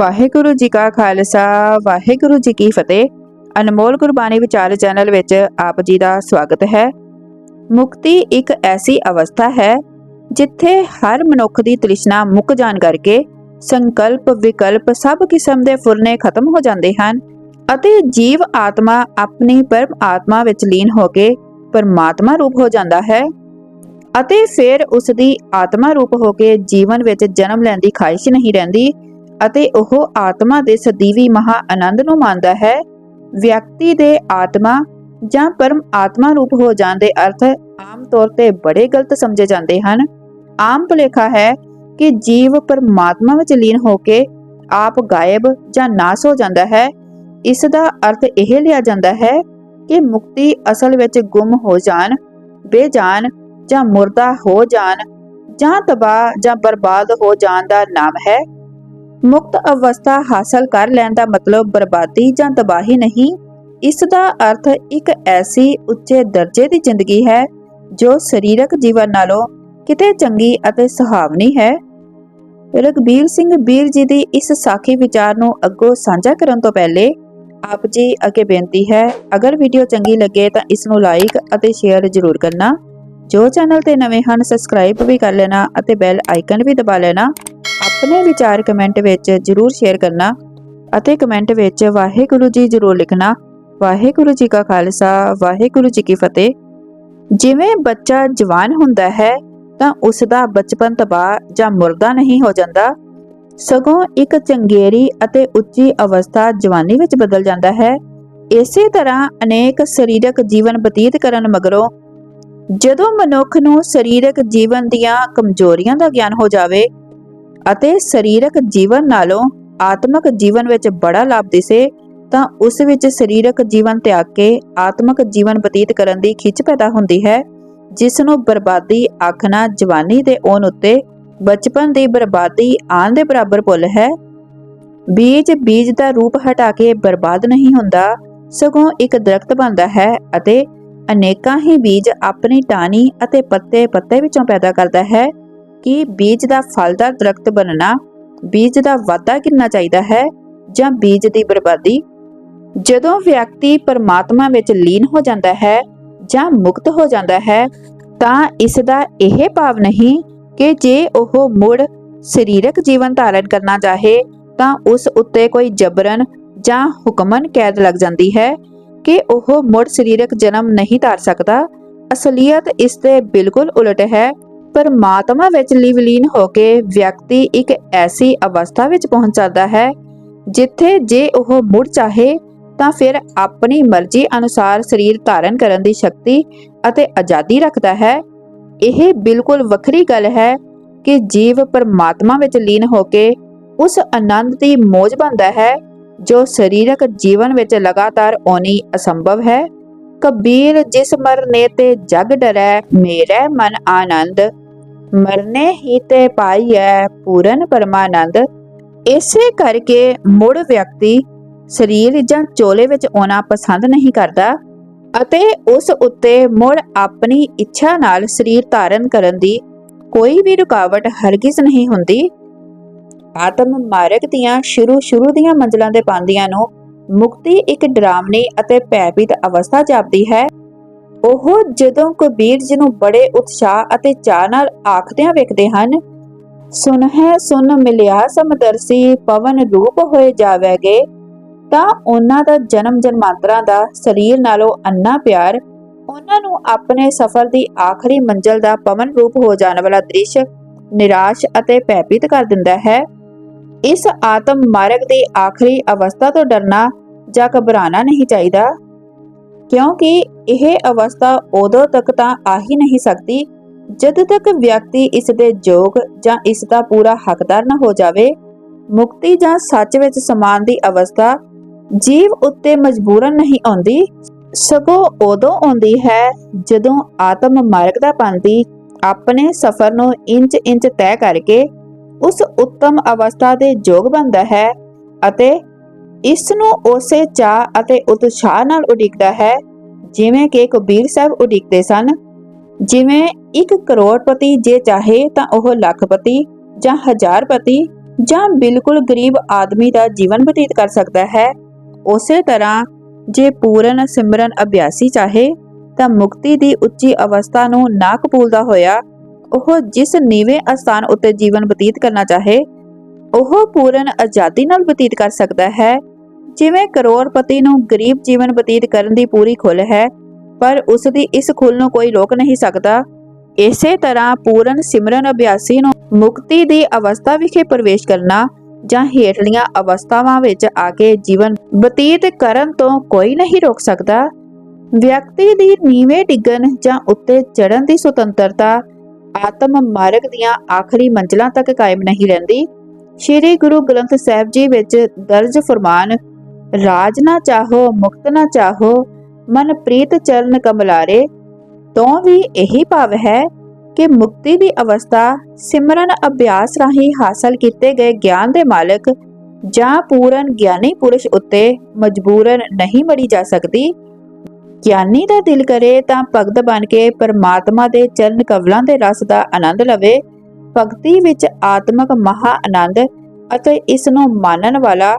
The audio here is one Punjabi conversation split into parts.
ਵਾਹਿਗੁਰੂ ਜੀ ਕਾ ਖਾਲਸਾ, ਵਾਹਿਗੁਰੂ ਜੀ ਕੀ ਫਤਿਹ। ਅਨਮੋਲ ਗੁਰਬਾਣੀ ਵਿਚਾਰ ਚੈਨਲ ਵਿੱਚ ਆਪ ਜੀ ਦਾ ਸਵਾਗਤ ਹੈ। ਮੁਕਤੀ ਇੱਕ ਐਸੀ ਅਵਸਥਾ ਹੈ ਜਿੱਥੇ ਹਰ ਮਨੁੱਖ ਦੀ ਤ੍ਰਿਸ਼ਨਾ ਮੁੱਕ ਜਾਣ ਕਰਕੇ ਸੰਕਲਪ, ਵਿਕਲਪ ਸਭ ਕਿਸਮ ਦੇ ਫੁਰਨੇ ਖਤਮ ਹੋ ਜਾਂਦੇ ਹਨ ਅਤੇ ਜੀਵ ਆਤਮਾ ਆਪਣੀ ਪਰਮ ਆਤਮਾ ਵਿੱਚ ਲੀਨ ਹੋ ਕੇ ਪਰਮਾਤਮਾ ਰੂਪ ਹੋ ਜਾਂਦਾ ਹੈ ਅਤੇ ਫਿਰ ਉਸ ਦੀ ਆਤਮਾ ਰੂਪ ਹੋ ਕੇ ਜੀਵਨ ਵਿੱਚ ਜਨਮ ਲੈਣ ਦੀ ਖਾਹਿਸ਼ ਨਹੀਂ ਰਹਿੰਦੀ ਅਤੇ ਉਹ ਆਤਮਾ ਦੇ ਸਦੀਵੀ ਮਹਾ ਆਨੰਦ ਨੂੰ ਮੰਨਦਾ ਹੈ। ਵਿਅਕਤੀ ਦੇ ਆਤਮਾ ਜਾਂ ਪਰਮ ਆਤਮਾ ਰੂਪ ਹੋ ਜਾਣ ਦੇ ਅਰਥ ਆਮ ਤੌਰ ਤੇ ਬੜੇ ਗਲਤ ਸਮਝੇ ਜਾਂਦੇ ਹਨ। ਆਮ ਭੁਲੇਖਾ ਹੈ ਕਿ ਜੀਵ ਪਰਮਾਤਮਾ ਵਿੱਚ ਲੀਨ ਹੋ ਕੇ ਆਪ ਗਾਇਬ ਜਾਂ ਨਾਸ ਹੋ ਜਾਂਦਾ ਹੈ। ਇਸ ਦਾ ਅਰਥ ਇਹ ਲਿਆ ਜਾਂਦਾ ਹੈ ਕਿ ਮੁਕਤੀ ਅਸਲ ਵਿੱਚ ਗੁੰਮ ਹੋ ਜਾਣ, ਬੇਜਾਨ ਜਾਂ ਮੁਰਦਾ ਹੋ ਜਾਣ ਜਾਂ ਤਬਾਹ ਜਾਂ ਬਰਬਾਦ ਹੋ ਜਾਣ ਦਾ ਨਾਮ ਹੈ। ਮੁਕਤ ਅਵਸਥਾ ਹਾਸਲ ਕਰ ਲੈਣ ਦਾ ਮਤਲਬ ਬਰਬਾਦੀ ਜਾਂ ਤਬਾਹੀ ਨਹੀਂ। ਇਸ ਦਾ ਅਰਥ ਇੱਕ ਐਸੀ ਉੱਚੇ ਦਰਜੇ ਦੀ ਜ਼ਿੰਦਗੀ ਹੈ ਜੋ ਸਰੀਰਕ ਜੀਵਨ ਨਾਲੋਂ ਕਿਤੇ ਚੰਗੀ ਅਤੇ ਸੁਹਾਵਣੀ ਹੈ। ਰਗਬੀਰ ਸਿੰਘ ਬੀਰ ਜੀ ਦੀ ਇਸ ਸਾਖੀ ਵਿਚਾਰ ਨੂੰ ਅੱਗੋਂ ਸਾਂਝਾ ਕਰਨ ਤੋਂ ਪਹਿਲੇ ਆਪ ਜੀ ਅੱਗੇ ਬੇਨਤੀ ਹੈ, ਅਗਰ ਵੀਡੀਓ ਚੰਗੀ ਲੱਗੇ ਤਾਂ ਇਸ ਨੂੰ ਲਾਈਕ ਅਤੇ ਸ਼ੇਅਰ ਜ਼ਰੂਰ ਕਰਨਾ। ਜੋ ਚੈਨਲ ਤੇ ਨਵੇਂ ਹਨ ਸਬਸਕ੍ਰਾਈਬ ਵੀ ਕਰ ਲੈਣਾ ਅਤੇ ਬੈਲ ਆਈਕਨ ਵੀ ਦਬਾ ਲੈਣਾ। ਆਪਣੇ ਵਿਚਾਰ ਕਮੈਂਟ ਵਿੱਚ ਜ਼ਰੂਰ ਸ਼ੇਅਰ ਕਰਨਾ ਅਤੇ ਕਮੈਂਟ ਵਿੱਚ ਵਾਹਿਗੁਰੂ ਜੀ ਜ਼ਰੂਰ ਲਿਖਣਾ। ਵਾਹਿਗੁਰੂ ਜੀ ਕਾ ਖਾਲਸਾ, ਵਾਹਿਗੁਰੂ ਜੀ ਕੀ ਫਤਿਹ। ਜਿਵੇਂ ਬੱਚਾ ਜਵਾਨ ਹੁੰਦਾ ਹੈ, ਤਾਂ ਉਸ ਦਾ ਬਚਪਨ ਤਬਾਹ ਜਾਂ ਮੁਰਦਾ ਨਹੀਂ ਹੋ ਜਾਂਦਾ। ਸਗੋਂ ਇੱਕ ਚੰਗੇਰੀ ਅਤੇ ਉੱਚੀ ਅਵਸਥਾ ਜਵਾਨੀ ਵਿੱਚ ਬਦਲ ਜਾਂਦਾ ਹੈ। ਇਸੇ ਤਰ੍ਹਾਂ ਅਨੇਕ ਸਰੀਰਕ ਜੀਵਨ ਬਤੀਤ ਕਰਨ ਮਗਰੋਂ ਜਦੋਂ ਮਨੁੱਖ ਨੂੰ ਸਰੀਰਕ ਜੀਵਨ ਦੀਆਂ ਕਮਜ਼ੋਰੀਆਂ ਦਾ ਗਿਆਨ ਹੋ ਜਾਵੇ ਅਤੇ ਸਰੀਰਕ ਜੀਵਨ ਨਾਲੋਂ ਆਤਮਿਕ ਜੀਵਨ ਵਿੱਚ ਬੜਾ ਲਾਭ ਦਿਸੇ ਤਾਂ ਉਸ ਵਿੱਚ ਸਰੀਰਕ ਜੀਵਨ ਤਿਆਗ ਕੇ ਆਤਮਿਕ ਜੀਵਨ ਬਤੀਤ ਕਰਨ ਦੀ ਖਿੱਚ ਪੈਦਾ ਹੁੰਦੀ ਹੈ, ਜਿਸ ਨੂੰ ਬਰਬਾਦੀ ਆਖਣਾ ਜਵਾਨੀ ਦੇ ਔਨ ਉੱਤੇ, ਬਚਪਨ ਦੀ ਬਰਬਾਦੀ ਆਨ ਦੇ ਬਰਾਬਰ ਭੁੱਲ ਹੈ। ਬੀਜ ਬੀਜ ਦਾ ਰੂਪ ਹਟਾ ਕੇ ਬਰਬਾਦ ਨਹੀਂ ਹੁੰਦਾ, ਸਗੋਂ ਇੱਕ ਦਰਖਤ ਬਣਦਾ ਹੈ ਅਤੇ ਅਨੇਕਾਂ ਹੀ ਬੀਜ ਆਪਣੀ ਟਾਹਣੀ ਅਤੇ ਪੱਤੇ ਪੱਤੇ ਵਿੱਚੋਂ ਪੈਦਾ ਕਰਦਾ ਹੈ। ਕਿ ਬੀਜ ਦਾ ਫਲਦਾਰ ਦਰਖਤ ਬਣਨਾ, ਬੀਜ ਦਾ ਵਾਧਾ ਕਿੰਨਾ ਚਾਹੀਦਾ ਹੈ ਜਾਂ ਬੀਜ ਦੀ ਬਰਬਾਦੀ? ਜਦੋਂ ਵਿਅਕਤੀ ਪਰਮਾਤਮਾ ਵਿੱਚ ਲੀਨ ਹੋ ਜਾਂਦਾ ਹੈ ਜਾਂ ਮੁਕਤ ਹੋ ਜਾਂਦਾ ਹੈ, ਤਾਂ ਇਸ ਦਾ ਇਹ ਭਾਵ ਨਹੀਂ ਕਿ ਜੇ ਉਹ ਮੁੜ ਸਰੀਰਕ ਜੀਵਨ ਧਾਰਨ ਕਰਨਾ ਚਾਹੇ, ਤਾਂ ਉਸ ਉੱਤੇ ਕੋਈ ਜਬਰਨ ਜਾਂ ਹੁਕਮਨ ਕੈਦ ਲੱਗ ਜਾਂਦੀ ਹੈ ਕਿ ਉਹ ਮੁੜ ਸਰੀਰਕ ਜਨਮ ਨਹੀਂ ਧਾਰ ਸਕਦਾ। ਅਸਲੀਅਤ ਇਸ ਦੇ ਬਿਲਕੁਲ ਉਲਟ ਹੈ ਪਰਮਾਤਮਾ ਵਿੱਚ ਲਿਵਲੀਨ ਹੋ ਕੇ ਵਿਅਕਤੀ ਇੱਕ ਐਸੀ ਅਵਸਥਾ ਵਿੱਚ ਪਹੁੰਚ ਜਾਂਦਾ ਹੈ, ਜਿੱਥੇ ਜੇ ਉਹ ਮੁੜ ਚਾਹੇ, ਤਾਂ ਫਿਰ ਆਪਣੀ ਮਰਜ਼ੀ ਅਨੁਸਾਰ ਸਰੀਰ ਧਾਰਨ ਕਰਨ ਦੀ ਸ਼ਕਤੀ ਅਤੇ ਆਜ਼ਾਦੀ ਰੱਖਦਾ ਹੈ। ਇਹ ਬਿਲਕੁਲ ਵੱਖਰੀ ਗੱਲ ਹੈ ਕਿ ਜੀਵ ਪਰਮਾਤਮਾ ਵਿੱਚ ਲੀਨ ਹੋ ਕੇ ਉਸ ਆਨੰਦ ਦੀ ਮੋਜ ਬੰਦਾ ਹੈ, ਜੋ ਸਰੀਰਕ ਜੀਵਨ ਵਿੱਚ ਲਗਾਤਾਰ ਆਉਣੀ ਅਸੰਭਵ ਹੈ। ਕਬੀਰ ਜਿਸ ਮਰਨੇ ਤੇ ਜਗ ਡਰੈ, ਮੇਰਾ ਮਨ ਆਨੰਦ ਮਰਨੇ ਹੀ ਤੇ ਪਾਈ ਹੈ ਪੂਰਨ ਪਰਮਾਨੰਦ। ਇਸੇ ਕਰਕੇ ਮੁੜ ਵਿਅਕਤੀ ਸਰੀਰ ਜਾਂ ਚੋਲੇ ਵਿੱਚ ਆਉਣਾ ਪਸੰਦ ਨਹੀਂ ਕਰਦਾ ਅਤੇ ਉਸ ਉੱਤੇ ਮੁੜ ਆਪਣੀ ਇੱਛਾ ਨਾਲ ਸਰੀਰ ਧਾਰਨ ਕਰਨ ਦੀ ਕੋਈ ਵੀ ਰੁਕਾਵਟ ਹਰਗਿਜ਼ ਨਹੀਂ ਹੁੰਦੀ। ਆਤਮ ਮਾਰਗ ਦੀਆਂ ਸ਼ੁਰੂ ਸ਼ੁਰੂ ਦੀਆਂ ਮੰਜ਼ਲਾਂ ਦੇ ਪਾਂਦੀਆਂ ਨੂੰ ਮੁਕਤੀ ਇੱਕ ਡਰਾਵਨੀ ਅਤੇ ਭੈਭੀਤ ਅਵਸਥਾ ਜਾਪਦੀ ਹੈ। ਉਹ ਜਦੋਂ ਕਬੀਰ ਜੀ ਨੂੰ ਬੜੇ ਉਤਸ਼ਾਹ ਅਤੇ ਚਾਅ ਨਾਲ ਆਖਦਿਆਂ ਵੇਖਦੇ ਹਨ ਸੁਨ ਹੈ ਸੁਨ ਮਿਲਿਆ ਸਮਦਰਸੀ, ਪਵਨ ਰੂਪ ਹੋਏ ਜਾਵੇਗੇ। ਤਾਂ ਉਹਨਾਂ ਦਾ ਜਨਮ ਜਨਮਾਂਤਰਾਂ ਦਾ ਸਰੀਰ ਨਾਲੋਂ ਅੰਨਾ ਪਿਆਰ, ਉਹਨਾਂ ਨੂੰ ਆਪਣੇ ਸਫ਼ਰ ਦੀ ਆਖਰੀ ਮੰਜ਼ਲ ਦਾ ਪਵਨ ਰੂਪ ਹੋ ਜਾਣ ਵਾਲਾ ਦ੍ਰਿਸ਼ ਨਿਰਾਸ਼ ਅਤੇ ਭੈਭੀਤ ਕਰ ਦਿੰਦਾ ਹੈ। ਇਸ ਆਤਮ ਮਾਰਗ ਦੀ ਆਖਰੀ ਅਵਸਥਾ ਤੋਂ ਡਰਨਾ ਜਾਂ ਘਬਰਾਣਾ ਨਹੀਂ ਚਾਹੀਦਾ। ਕਿਉਂਕਿ ਇਹ ਅਵਸਥਾ ਉਦੋਂ ਤੱਕ ਤਾਂ ਆ ਹੀ ਨਹੀਂ ਸਕਦੀ, ਜਦ ਤੱਕ ਵਿਅਕਤੀ ਇਸ ਦੇ ਯੋਗ ਜਾਂ ਇਸ ਦਾ ਪੂਰਾ ਹੱਕਦਾਰ ਨਾ ਹੋ ਜਾਵੇ। ਮੁਕਤੀ ਜਾਂ ਸੱਚ ਵਿੱਚ ਸਮਾਨ ਦੀ ਅਵਸਥਾ ਜੀਵ ਉੱਤੇ ਮਜਬੂਰਨ ਨਹੀਂ ਆਉਂਦੀ, ਸਗੋਂ ਉਦੋਂ ਆਉਂਦੀ ਹੈ ਜਦੋਂ ਆਤਮ ਮਾਰਗ ਦਾ ਪੰਥੀ ਆਪਣੇ ਸਫ਼ਰ ਨੂੰ ਇੰਚ ਇੰਚ ਤੈਅ ਕਰਕੇ ਉਸ ਉੱਤਮ ਅਵਸਥਾ ਦੇ ਯੋਗ ਬਣਦਾ ਹੈ ਅਤੇ ਇਸ ਨੂੰ ਉਸੇ ਚਾਹ ਅਤੇ ਉਤਸ਼ਾਹ ਨਾਲ ਉਡੀਕਦਾ ਹੈ, ਜਿਵੇਂ ਕਿ ਕਬੀਰ ਸਾਹਿਬ ਉਡੀਕਦੇ ਸਨ। ਜਿਵੇਂ ਇੱਕ ਕਰੋੜਪਤੀ ਜੇ ਚਾਹੇ ਤਾਂ ਉਹ ਲੱਖਪਤੀ ਜਾਂ ਹਜ਼ਾਰਪਤੀ ਜਾਂ ਬਿਲਕੁਲ ਗਰੀਬ ਆਦਮੀ ਦਾ ਜੀਵਨ ਬਤੀਤ ਕਰ ਸਕਦਾ ਹੈ। ਉਸੇ ਤਰ੍ਹਾਂ ਜੇ ਪੂਰਨ ਸਿਮਰਨ ਅਭਿਆਸੀ ਚਾਹੇ ਤਾਂ ਮੁਕਤੀ ਦੀ ਉੱਚੀ ਅਵਸਥਾ ਨੂੰ ਨਾ ਕਬੂਲਦਾ ਹੋਇਆ ਉਹ ਜਿਸ ਨੀਵੇਂ ਅਸਥਾਨ ਉੱਤੇ ਜੀਵਨ ਬਤੀਤ ਕਰਨਾ ਚਾਹੇ, ਉਹ ਪੂਰਨ ਆਜ਼ਾਦੀ ਨਾਲ ਬਤੀਤ ਕਰ ਸਕਦਾ ਹੈ। ਜਿਵੇਂ ਕਰੋੜਪਤੀ ਨੂੰ ਗਰੀਬ ਜੀਵਨ ਬਤੀਤ ਕਰਨ ਦੀ ਪੂਰੀ ਖੁੱਲ ਹੈ, ਪਰ ਉਸ ਦੀ ਇਸ ਖੁੱਲ ਨੂੰ ਕੋਈ ਰੋਕ ਨਹੀਂ ਸਕਦਾ। ਇਸੇ ਤਰ੍ਹਾਂ ਪੂਰਨ ਸਿਮਰਨ ਅਭਿਆਸੀ ਨੂੰ ਮੁਕਤੀ ਦੀ ਅਵਸਥਾ ਵਿਖੇ ਪ੍ਰਵੇਸ਼ ਕਰਨਾ ਜਾਂ ਹੇਠਲੀਆਂ ਅਵਸਥਾਵਾਂ ਵਿੱਚ ਆ ਕੇ ਜੀਵਨ ਬਤੀਤ ਕਰਨ ਤੋਂ ਕੋਈ ਨਹੀਂ ਰੋਕ ਸਕਦਾ। ਵਿਅਕਤੀ ਦੀ ਨੀਵੇਂ ਡਿੱਗਣ ਜਾਂ ਉੱਤੇ ਚੜ੍ਹਨ ਦੀ ਸੁਤੰਤਰਤਾ ਆਤਮ ਮਾਰਗ ਦੀਆਂ ਆਖਰੀ ਮੰਜ਼ਲਾਂ ਤੱਕ ਕਾਇਮ ਨਹੀਂ ਰਹਿੰਦੀ। ਸ੍ਰੀ ਗੁਰੂ ਗ੍ਰੰਥ ਸਾਹਿਬ ਜੀ ਵਿੱਚ ਦਰਜ ਫਰਮਾਨ ਰਾਜ ਨਾ ਚਾਹੋ, ਮੁਕਤ ਨਾ ਚਾਹੋ, ਮਨ ਪ੍ਰੀਤ ਚਰਨ ਕਮਲਾਰੇ ਤੋਂ ਵੀ ਇਹੀ ਭਾਵ ਹੈ ਕਿ ਮੁਕਤੀ ਦੀ ਅਵਸਥਾ ਸਿਮਰਨ ਅਭਿਆਸ ਰਾਹੀਂ ਹਾਸਲ ਕੀਤੇ ਗਏ ਗਿਆਨ ਦੇ ਮਾਲਕ ਜਾਂ ਪੂਰਨ ਗਿਆਨੀ ਪੁਰਸ਼ ਉੱਤੇ ਮਜਬੂਰਨ ਨਹੀਂ ਮੜੀ ਜਾ ਸਕਦੀ। ਗਿਆਨੀ ਦਾ ਦਿਲ ਕਰੇ ਤਾਂ ਭਗਤ ਬਣ ਕੇ ਪਰਮਾਤਮਾ ਦੇ ਚਰਨ ਕਵਲਾਂ ਦੇ ਰਸ ਦਾ ਆਨੰਦ ਲਵੇ। ਭਗਤੀ ਵਿੱਚ ਆਤਮਕ ਮਹਾ ਆਨੰਦ ਅਤੇ ਇਸ ਨੂੰ ਮੰਨਣ ਵਾਲਾ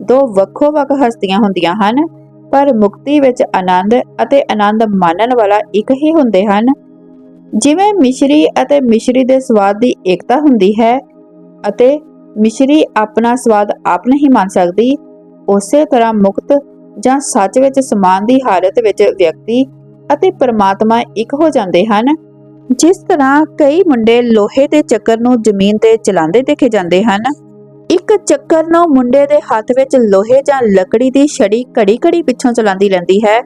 ਦੋ ਵੱਖੋ ਵੱਖ ਹਸਤੀਆਂ ਹੁੰਦੀਆਂ ਹਨ, ਪਰ ਮੁਕਤੀ ਵਿੱਚ ਆਨੰਦ ਅਤੇ ਆਨੰਦ ਮੰਨਣ ਵਾਲਾ ਇੱਕ ਹੀ ਹੁੰਦੇ ਹਨ। ਜਿਵੇਂ ਮਿਸ਼ਰੀ ਅਤੇ ਮਿਸ਼ਰੀ ਦੇ ਸਵਾਦ ਦੀ ਏਕਤਾ ਹੁੰਦੀ ਹੈ ਅਤੇ ਮਿਸ਼ਰੀ ਆਪਣਾ ਸਵਾਦ ਆਪ ਨਹੀਂ ਮੰਨ ਸਕਦੀ, ਉਸੇ ਤਰ੍ਹਾਂ ਮੁਕਤ ਜਾਂ ਸੱਚ ਵਿੱਚ ਸਮਾਨ ਦੀ ਹਾਲਤ ਵਿੱਚ ਵਿਅਕਤੀ ਅਤੇ ਪਰਮਾਤਮਾ ਇੱਕ ਹੋ ਜਾਂਦੇ ਹਨ। ਜਿਸ ਤਰ੍ਹਾਂ ਕਈ ਮੁੰਡੇ ਲੋਹੇ ਦੇ ਚੱਕਰ ਨੂੰ ਜ਼ਮੀਨ ਤੇ ਚਲਾਉਂਦੇ ਦੇਖੇ ਜਾਂਦੇ ਹਨ ਇੱਕ ਚੱਕਰ ਨੂੰ ਮੁੰਡੇ ਦੇ ਹੱਥ ਵਿੱਚ ਲੋਹੇ ਜਾਂ ਲੱਕੜੀ ਦੀ ਛੜੀ ਘੜੀ-ਘੜੀ ਪਿੱਛੋਂ ਚਲਾਉਂਦੀ ਰਹਿੰਦੀ ਹੈ।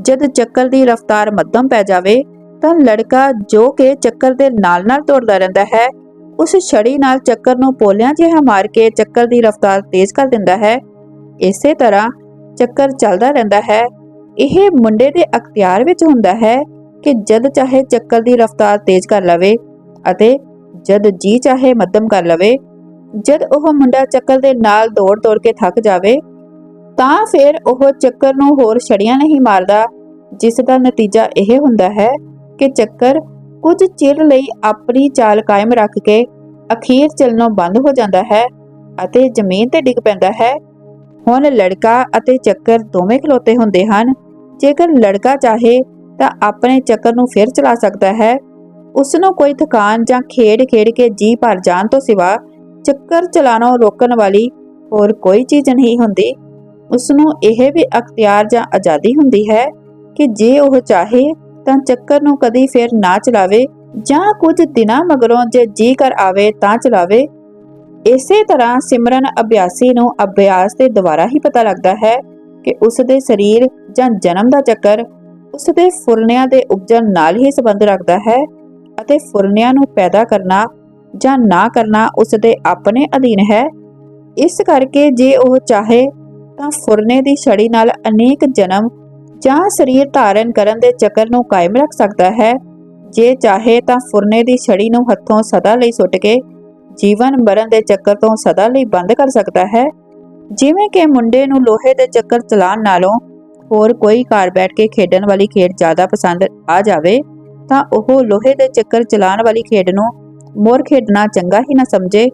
ਜਦ ਚੱਕਰ ਦੀ ਰਫ਼ਤਾਰ ਮੱਧਮ ਪੈ ਜਾਵੇ, ਤਾਂ ਲੜਕਾ ਜੋ ਕਿ ਚੱਕਰ ਦੇ ਨਾਲ-ਨਾਲ ਦੌੜਦਾ ਰਹਿੰਦਾ ਹੈ, ਉਸ ਛੜੀ ਨਾਲ ਚੱਕਰ ਨੂੰ ਪੋਲਿਆਂ ਜਿਹਾ ਮਾਰ ਕੇ ਚੱਕਰ ਦੀ ਰਫ਼ਤਾਰ ਤੇਜ਼ ਕਰ ਦਿੰਦਾ ਹੈ। ਇਸੇ ਤਰ੍ਹਾਂ ਚੱਕਰ ਚੱਲਦਾ ਰਹਿੰਦਾ ਹੈ। ਇਹ ਮੁੰਡੇ ਦੇ ਅਖਤਿਆਰ ਵਿੱਚ ਹੁੰਦਾ ਹੈ ਕਿ ਜਦ ਚਾਹੇ ਚੱਕਰ ਦੀ ਰਫ਼ਤਾਰ ਤੇਜ਼ ਕਰ ਲਵੇ ਅਤੇ ਜਦ ਜੀ ਚਾਹੇ ਮੱਧਮ ਕਰ ਲਵੇ ਜਦ ਉਹ ਮੁੰਡਾ ਚੱਕਰ ਦੇ ਨਾਲ ਦੌੜ-ਦੌੜ ਕੇ ਥੱਕ ਜਾਵੇ, ਤਾਂ ਫਿਰ ਉਹ ਚੱਕਰ ਨੂੰ ਹੋਰ ਛੜੀਆਂ ਨਹੀਂ ਮਾਰਦਾ, ਜਿਸ ਦਾ ਨਤੀਜਾ ਇਹ ਹੁੰਦਾ ਹੈ ਕਿ ਚੱਕਰ ਕੁਝ ਚਿਰ ਲਈ ਆਪਣੀ ਚਾਲ ਕਾਇਮ ਰੱਖ ਕੇ ਅਖੀਰ ਚੱਲਣੋਂ ਬੰਦ ਹੋ ਜਾਂਦਾ ਹੈ ਅਤੇ ਜ਼ਮੀਨ ਤੇ ਡਿੱਗ ਪੈਂਦਾ ਹੈ। ਹੁਣ ਲੜਕਾ ਅਤੇ ਚੱਕਰ ਦੋਵੇਂ ਖਲੋਤੇ ਹੁੰਦੇ ਹਨ। ਜੇਕਰ ਲੜਕਾ ਚਾਹੇ ਤਾਂ ਆਪਣੇ ਚੱਕਰ ਨੂੰ ਫਿਰ ਚਲਾ ਸਕਦਾ ਹੈ। ਉਸ ਨੂੰ ਕੋਈ ਥਕਾਨ ਜਾਂ ਖੇਡ-ਖੇਡ ਕੇ ਜੀ ਭਰ ਜਾਣ ਤੋਂ ਸਿਵਾ ਚੱਕਰ ਚਲਾਣੋਂ ਰੋਕਣ ਵਾਲੀ ਹੋਰ ਕੋਈ ਚੀਜ਼ ਨਹੀਂ ਹੁੰਦੀ। ਉਸ ਨੂੰ ਇਹ ਵੀ ਅਖਤਿਆਰ ਜਾਂ ਆਜ਼ਾਦੀ ਹੁੰਦੀ ਹੈ ਕਿ ਜੇ ਉਹ ਚਾਹੇ ਤਾਂ ਚੱਕਰ ਨੂੰ ਕਦੀ ਫਿਰ ਨਾ ਚਲਾਵੇ ਜਾਂ ਕੁਝ ਦਿਨਾਂ ਮਗਰੋਂ ਜੇ ਜੀ ਕਰ ਆਵੇ ਤਾਂ ਚਲਾਵੇ। ਇਸੇ ਤਰ੍ਹਾਂ ਸਿਮਰਨ ਅਭਿਆਸੀ ਨੂੰ ਅਭਿਆਸ ਦੇ ਦੁਆਰਾ ਹੀ ਪਤਾ ਲੱਗਦਾ ਹੈ ਕਿ ਉਸ ਦੇ ਸਰੀਰ ਜਾਂ ਜਨਮ ਦਾ ਚੱਕਰ ਉਸ ਦੇ ਫੁਰਨਿਆਂ ਦੇ ਉਪਜਣ ਨਾਲ ਹੀ ਸੰਬੰਧ ਰੱਖਦਾ ਹੈ ਅਤੇ ਫੁਰਨਿਆਂ ਨੂੰ ਪੈਦਾ ਕਰਨਾ ਜਾਂ ਨਾ ਕਰਨਾ ਉਸ ਦੇ ਆਪਣੇ ਅਧੀਨ ਹੈ। ਇਸ ਕਰਕੇ ਜੇ ਉਹ ਚਾਹੇ ਤਾਂ ਫੁਰਨੇ ਦੀ ਛੜੀ ਨਾਲ ਅਨੇਕ ਜਨਮ ਜਾਂ ਸਰੀਰ ਧਾਰਨ ਕਰਨ ਦੇ ਚੱਕਰ ਨੂੰ ਕਾਇਮ ਰੱਖ ਸਕਦਾ ਹੈ। ਜੇ ਚਾਹੇ ਤਾਂ ਫੁਰਨੇ ਦੀ ਛੜੀ ਨੂੰ ਹੱਥੋਂ ਸਦਾ ਲਈ ਸੁੱਟ ਕੇ ਜੀਵਨ ਮਰਨ ਦੇ ਚੱਕਰ ਤੋਂ ਸਦਾ ਲਈ ਬੰਦ ਕਰ ਸਕਦਾ ਹੈ। ਜਿਵੇਂ ਕਿ ਮੁੰਡੇ ਨੂੰ ਲੋਹੇ ਦੇ ਚੱਕਰ ਚਲਾਉਣ ਨਾਲੋਂ ਹੋਰ ਕੋਈ ਘਰ ਬੈਠ ਕੇ ਖੇਡਣ ਵਾਲੀ ਖੇਡ ਜ਼ਿਆਦਾ ਪਸੰਦ ਆ ਜਾਵੇ, ਤਾਂ ਉਹ ਲੋਹੇ ਦੇ ਚੱਕਰ ਚਲਾਉਣ ਵਾਲੀ ਖੇਡ ਨੂੰ ਮੋਰ ਖੇਡਣਾ ਚੰਗਾ ਹੀ ਨਾ ਸਮਝੇ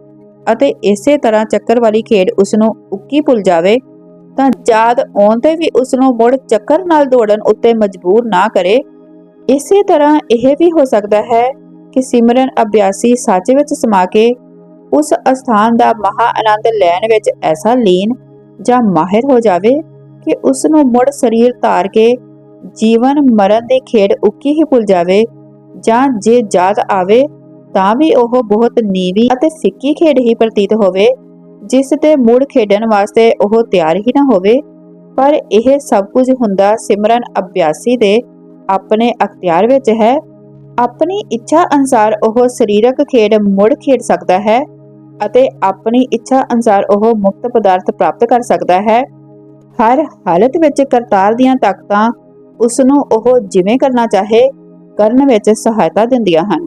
ਅਤੇ ਇਸੇ ਤਰ੍ਹਾਂ ਚੱਕਰ ਵਾਲੀ ਖੇਡ ਉਸ ਨੂੰ ਉੱਕੀ ਭੁੱਲ ਜਾਵੇ, ਤਾਂ ਯਾਦ ਆਉਣ ਤੇ ਵੀ ਉਸ ਨੂੰ ਮੁੜ ਚੱਕਰ ਨਾਲ ਦੌੜਨ ਉੱਤੇ ਮਜਬੂਰ ਨਾ ਕਰੇ। ਇਸੇ ਤਰ੍ਹਾਂ ਇਹ ਵੀ ਹੋ ਸਕਦਾ ਹੈ ਕਿ ਸਿਮਰਨ ਅਭਿਆਸੀ ਸੱਚ ਵਿੱਚ ਸਮਾ ਕੇ ਉਸ ਅਸਥਾਨ ਦਾ ਮਹਾ ਆਨੰਦ ਲੈਣ ਵਿੱਚ ਐਸਾ ਲੀਨ ਜਾਂ ਮਾਹਿਰ ਹੋ ਜਾਵੇ ਕਿ ਉਸ ਨੂੰ ਮੁੜ ਸਰੀਰ ਧਾਰ ਕੇ ਜੀਵਨ ਮਰਨ ਦੀ ਖੇਡ ਉੱਕੀ ਹੀ ਭੁੱਲ ਜਾਵੇ ਜਾਂ ਜੇ ਯਾਦ ਆਵੇ ਤਾਂ ਵੀ ਉਹ ਬਹੁਤ ਨੀਵੀ ਅਤੇ ਸਿੱਕੀ ਖੇਡ ਹੀ ਪ੍ਰਤੀਤ ਹੋਵੇ, ਜਿਸ ਤੇ ਮੁੜ ਖੇਡਣ ਵਾਸਤੇ ਉਹ ਤਿਆਰ ਹੀ ਨਾ ਹੋਵੇ। ਪਰ ਇਹ ਸਭ ਕੁਝ ਹੁੰਦਾ ਸਿਮਰਨ ਅਭਿਆਸੀ ਦੇ ਆਪਣੇ ਅਖਤਿਆਰ ਵਿੱਚ ਹੈ। ਆਪਣੀ ਇੱਛਾ ਅਨੁਸਾਰ ਉਹ ਸਰੀਰਕ ਖੇਡ ਮੁੜ ਖੇਡ ਸਕਦਾ ਹੈ ਅਤੇ ਆਪਣੀ ਇੱਛਾ ਅਨੁਸਾਰ ਉਹ ਮੁਕਤ ਪਦਾਰਥ ਪ੍ਰਾਪਤ ਕਰ ਸਕਦਾ ਹੈ। ਹਰ ਹਾਲਤ ਵਿੱਚ ਕਰਤਾਰ ਦੀਆਂ ਤਾਕਤਾਂ ਉਸ ਨੂੰ ਉਹ ਜਿਵੇਂ ਕਰਨਾ ਚਾਹੇ, ਕਰਨ ਵਿੱਚ ਸਹਾਇਤਾ ਦਿੰਦੀਆਂ ਹਨ।